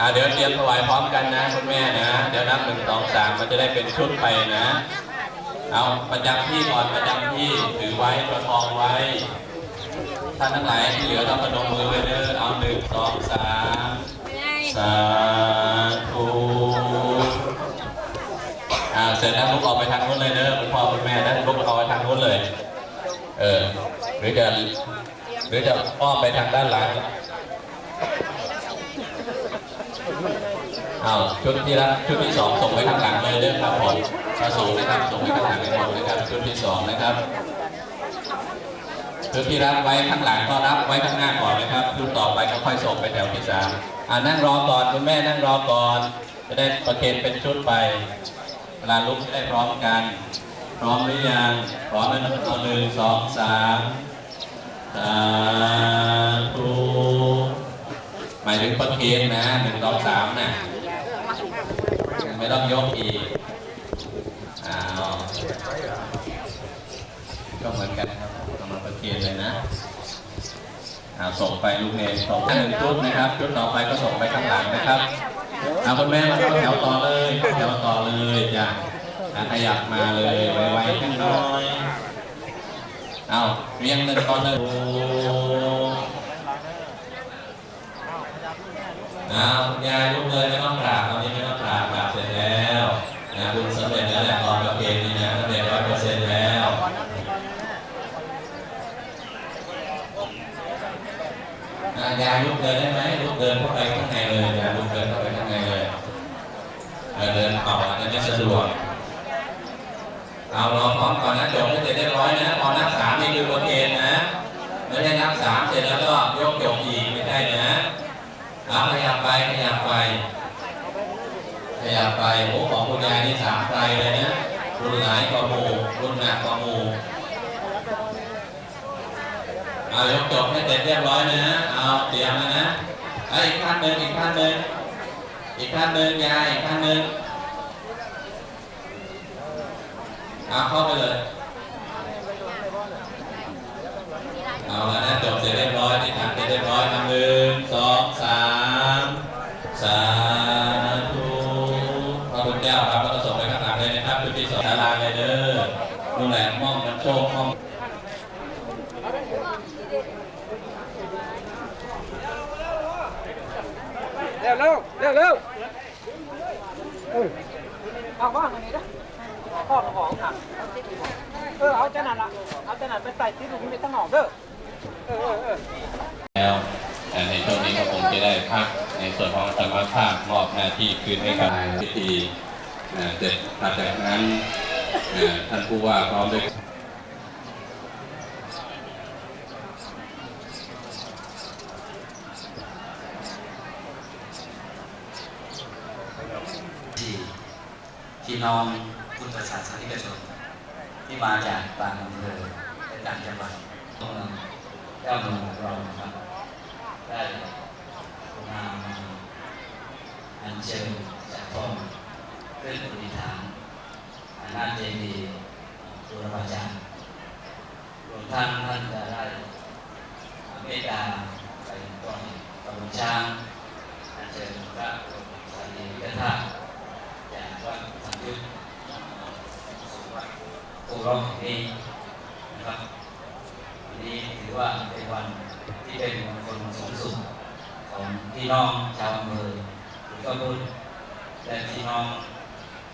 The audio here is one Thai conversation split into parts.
อ่าเดี๋ยวเตรียมถวายพร้อมกันนะคุณแม่นะ เดี๋ยวนับหนึ่งสองสามมันจะได้เป็นชุดไปนะ เอาประจำที่ก่อนประจำที่ถือไว้ประคองไว้ท่านทั้งหลายที่เหลือต้องประนมมือไว้เด้อเอาหนึ่งสองสามสาธุอ่าเสร็จแล้วลุกออกไปทางนู้นเลยเด้อคุณพ่อคุณแม่นะลุกออกไปทางนู้นเลย เออหรือจะหรือจะอ้อมไปทางด้านหลัง เอาชุดที่ละชุดที่สองส่งไปข้างหลังเลยเด้อครับผมมาส่งนะครับส่งไปข้างหลังให้หมดนะครับชุดที่สองนะครับชุดที่รับไว้ข้างหลังก็รับไว้ข้างหน้าก่อนนะครับชุดต่อไปก็ค่อยส่งไปแถวที่สามอ่านั่งรอก่อนคุณแม่นั่งรอก่อน จะได้ประเคนเป็นชุดไปเวลาลุกจะได้พร้อมกัน พร้อมหรือยังพร้อมแล้วนะครับหนึ่งสองสามสาธุหมายถึงประเคนนะหนึ่งสองสามนะ ไม่ต้องยกอีกอ้าวก็เหมือนกันครับเอามาประเคนเลยนะอาส่งไปลูกเนยส่งหนึ่งชุดนะครับชุดต่อไปก็ส่งไปข้างหลังนะครับเอาคุณแม่มาเข้าแถวต่อเลยเข้าแถวต่อเลยจ้ะขยับมาเลยไวๆขึ้นน้อยเอาเรียงหนึ่งต่อหนึ่งเอาคุณยายลูกเลยไม่ต้องกราบตอนนี้ไม่ต้องกราบกราบเสร็จแล้วนะบุญสำเร็จแล้วแหละตอนประเพณีนะสำเร็จร้อยเปอร์เซ็นต์แล้วอะยายลูกเดินได้ไหมลูกเดินเข้าไปข้างในเลยยายลูกเดินเข้าไปข้างในเลยเออเดินต่อจะได้ สะดวก เอารอพร้อมก่อนนะจบให้เสร็จเรียบร้อยนะ พอนับสามนี่คือโอเคนะ ไม่ได้นับสามเสร็จแล้วก็ยกจบอีกไม่ได้นะเอาขยับไปขยับไปขยับไปโอ้ของคุณยายนี่สามไกลเลยนะรุ่นหลายกว่าหมูรุ่นหนักกว่าหมูเอายกจบให้เสร็จเรียบร้อยนะเอาเตรียมนะนะเอาอีกขั้นหนึ่งอีกขั้นหนึ่งอีกขั้นหนึ่งยายอีกขั้นหนึ่ง เอาเข้าไปเลย เอาละนะจบเสร็จเรียบร้อยที่ฐานเสร็จเรียบร้อยทำหนึ่งสองสามสาธุพระพุทธเจ้าครับก็ส่งไปข้างหลังเลยนะครับจุดที่สองศาลาเลยเด้อนู่นแหละมองมันโชคมอง เร็วเร็วเร็วเร็วเออเอาว่างอันนี้นะข้อของค่ะ เออเอาจะนั่นละเอาจะนั่นไปใส่ที่ถุงในตั้งหอกเด้อเออเออเออแล้วแต่ในช่วงนี้ก็คงจะได้พักในส่วนของสมรภาพมอบหน้าที่คืนให้กับพิธีอ่าเสร็จหลังจากนั้นอ่าท่านผู้ว่าพร้อมด้วยที่พี่น้องพุทธศาสนิกชน ที่มาจากต่างอำเภอและต่างจังหวัดเมืองเจ้าเมืองของเราครับได้มาอัญเชิญจากทองขึ้นปฏิฐานอาณาเจดีย์บุรพาจารย์รวมทั้งท่านจะได้เมตตาไปก่อนกำลังช้างอัญเชิญพระสารีริกธาตุจากวัดสังยุตสู่วัด โอรสแห่งนี้นะครับวันนี้ถือว่าเป็นวันที่เป็นมงคลสูงสุดของพี่น้องชาวอำเภอหรือก็รุ่นและพี่น้อง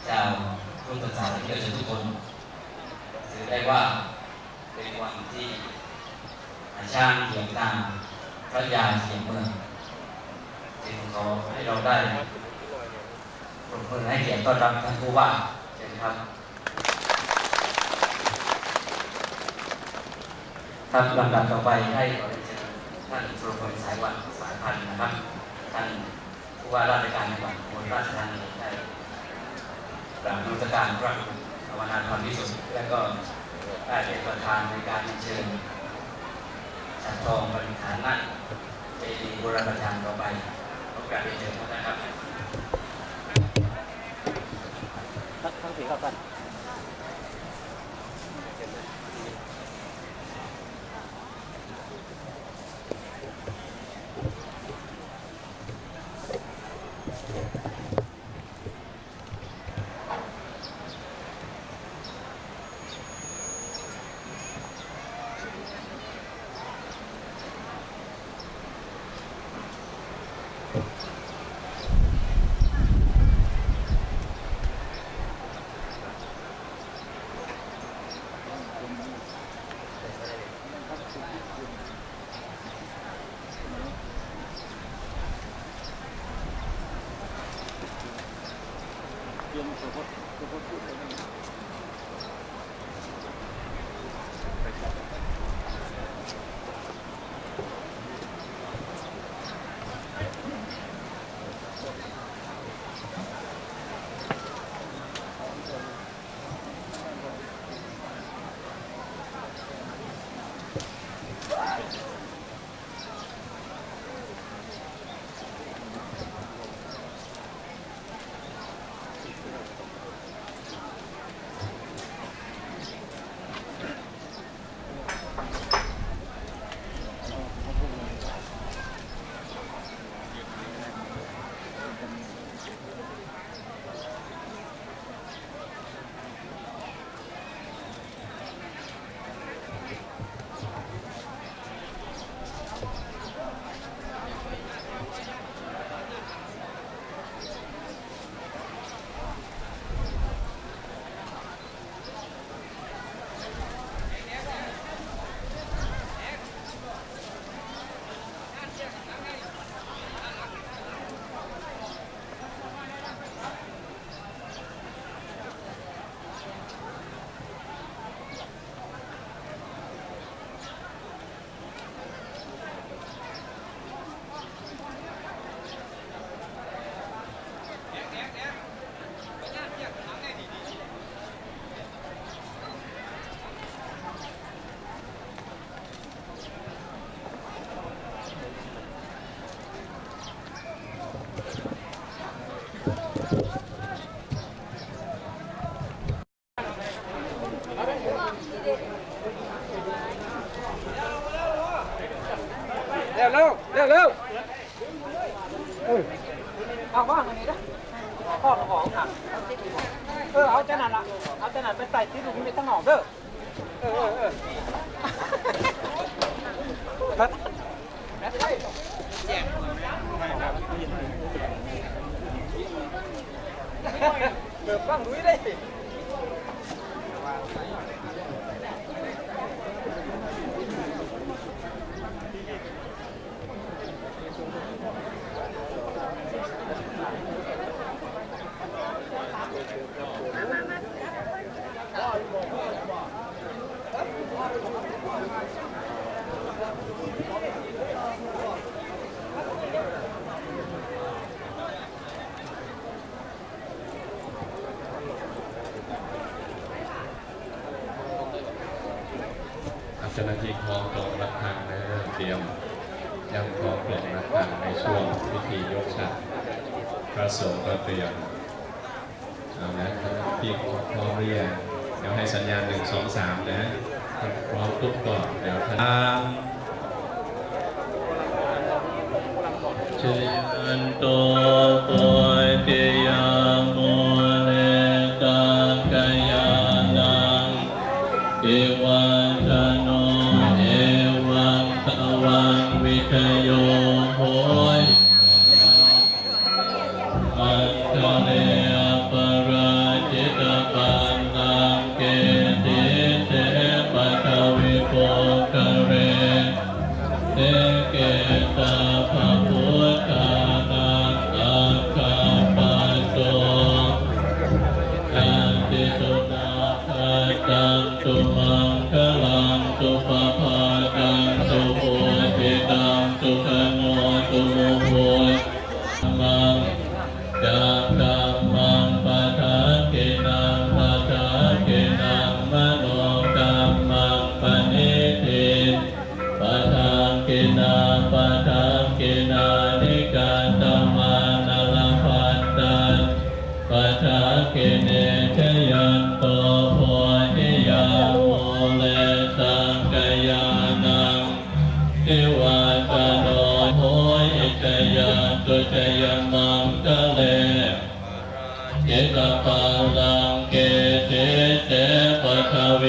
ชาวพุทธศาสนิกชนทุกคนถือได้ว่าเป็นวันที่อาช่างเขียงตามพระยาเขียงเมืองจึงขอให้เราได้ปรบมือให้เกียรติต้อนรับท่านผู้ว่าเชิญครับ ครับลำดับต่อไปให้ขอเรียนเชิญท่านสุรพลสายวันสายพันธ์นะครับ ท่านผู้ว่าราชการจังหวัดอุบลราชธานีได้กราบนมัสการพระภาวนาธรรมวิสุทธิ์และก็ได้เป็นประธานในการเชิญจัดทองบริหารนักเจดีย์บรณประจารย์ต่อไปขอกราบเรียนเชิญท่านนะครับทั้งสี่ครับท่าน hết được con núi đây Thank you. จ้าหน้าที่คล้องกล่องรับทางเริ่มเตรียมยังคล้องกล่องรับทางในช่วงพิธียกฉัตรพระสงฆ์ก็เตรียมเอานะพี่พร้อมเรียกเดี๋ยวให้สัญญาณหนึ่งสองสามนะพร้อมปุ๊บก่อนเดี๋ยวท่านเชิญตัว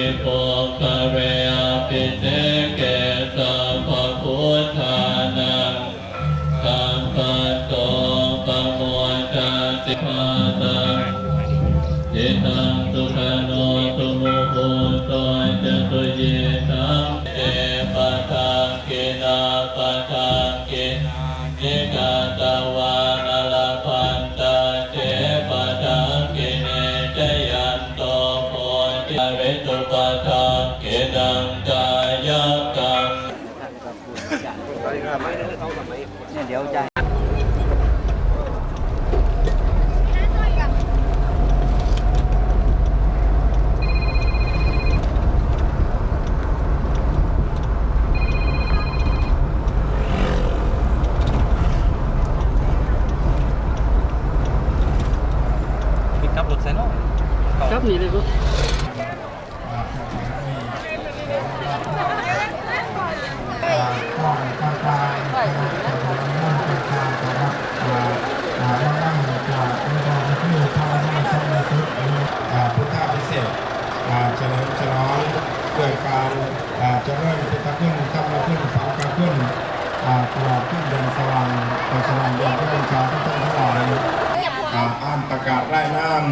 Temple. ปิดกับรถใส่เนาะครับนี่เลยก็ก่อนทำการคณะกรรมการเป็นการนะครับอ่าแล้วนั่งจากในกองที่พระราชบัญญัติอ่าพุทธพิเศษอ่าเฉลิมฉลองด้วยการอ่าเจริญพุทธคุณธรรมคุณสังฆคุณอ่าตลอดทุกเดือนสว่างตลอดเดือน ประกาศรายนาม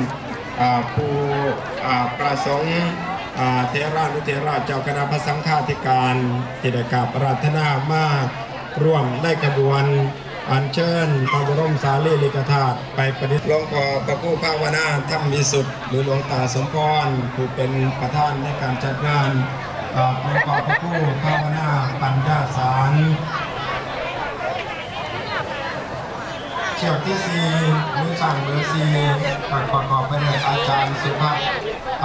ผู้ประสงค์เทรานุเทราเจ้าคณะพระสังฆาธิการที่ได้กราบปรารถนามาร่วมได้กระบวนอัญเชิญพระบรมสารีริกธาตุไปประดิษฐ์หลวงพ่อพระผู้ภาวนาธรรมวิสุทธิ์หรือหลวงตาสมพรผู้เป็นประธานในการจัดงานหลวงพ่อพระผู้ภาวนาปัญญาสารเชือกที่สี่ ประกอบไปด้วยอาจารย์สุภาพ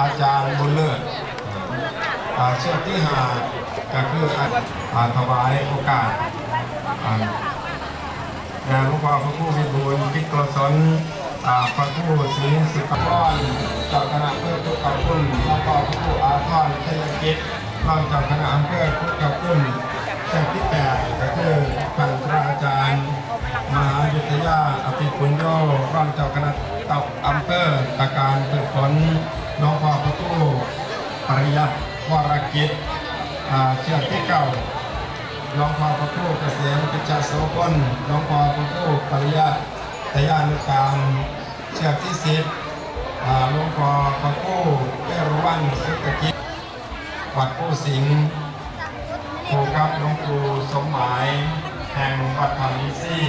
อาจารย์บุญเลิศเชือกที่หาก็คืออาถวายโอกาสงานหลวงพ่อพระผู้วิบูลพิโกศลอ่าพระผู้ศรีสุภพรเจ้าคณะเพื่อทุกข์กับคุณหลวงพ่อพระผู้อาทรเทยกิจรองเจ้าคณะอำเภอทุกข์กับคุณ เชือกที่แปดก็คือท่านพระอาจารย์มหายุทยาอภิปุญโยร่อนเจ้าคณะตับอำเภอตะการฝึกฝนน้องพ่อพระตูปริยัติวรกิจอ่าเชือกที่เก่าน้องพ่อพระตูเกษมกิจจาโสพลน้องพ่อพระตูปริยัติตยานุการเชือกที่สิบอ่าหลวงพ่อพระตู้เวรุวันสุขกิจวัดผู้สิงห์ ครูครับหลวงครูสมหมายแห่งวัดพานิซี่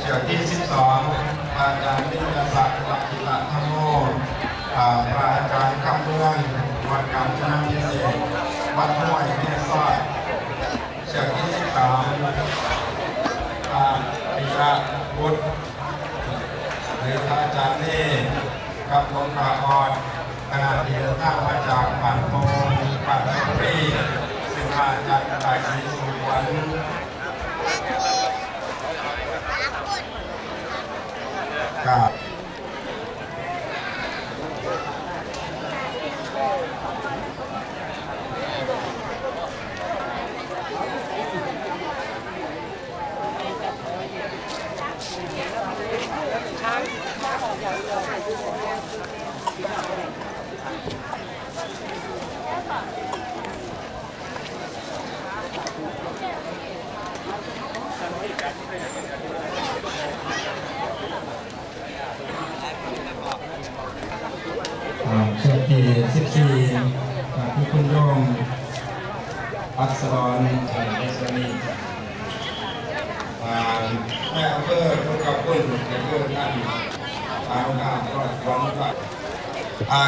เชือกที่ 12 อาจารย์นิยศักดิ์ลักขิละธรรมโมอาพระอาจารย์คำเมืองวัดการจนาพิเศษวัดห้วยแม่สอดเชือกที่ 13อาปิยะบุตร หรือพระอาจารย์เล่ กับหลวงตาออดขณะที่เดินทางมาจากบ้านโพงบ้านสุรีซึ่งมาจากตายศรีสุวรรณกับ อ่าเชือกที่14อ่าที่คุณโยมอักษรอ่าในส่วนนี้อ่าแม่อำเภอคุณกับคุณในเรื่องท่านอาโอกาสตลอดวันก็อ่า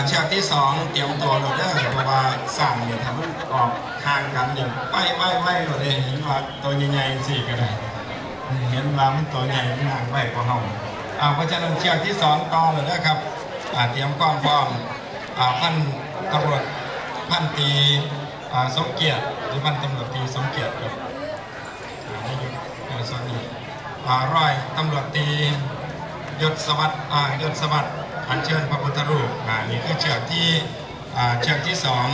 เชือกที่สองเตรียมตัวเราเด้อเพราะว่าสั่งเนี่ยทำมันออกทางกันอย่างไหวไหวไหวเราเลยเห็นว่าตัวใหญ่ๆสี่ก็ได้เห็นว่ามันตัวใหญ่มันางไหวกว่าเฮาอ่าเพราะฉะนั้นเชือกที่สองต่อเลยนะครับอ่าเตรียมความพร้อมอ่าพันตำรวจพันตีอ่าสมเกียรติหรือพันตำรวจตีสมเกียรติครับอ่าในยุคในส่วนนี้อ่าร้อยตำรวจตียศสวัสดิ์อ่ายศสวัสดิ์ อัญเชิญพระพุทธรูปอ่านี่คือเชือกที่อ่าเชือกที่สอง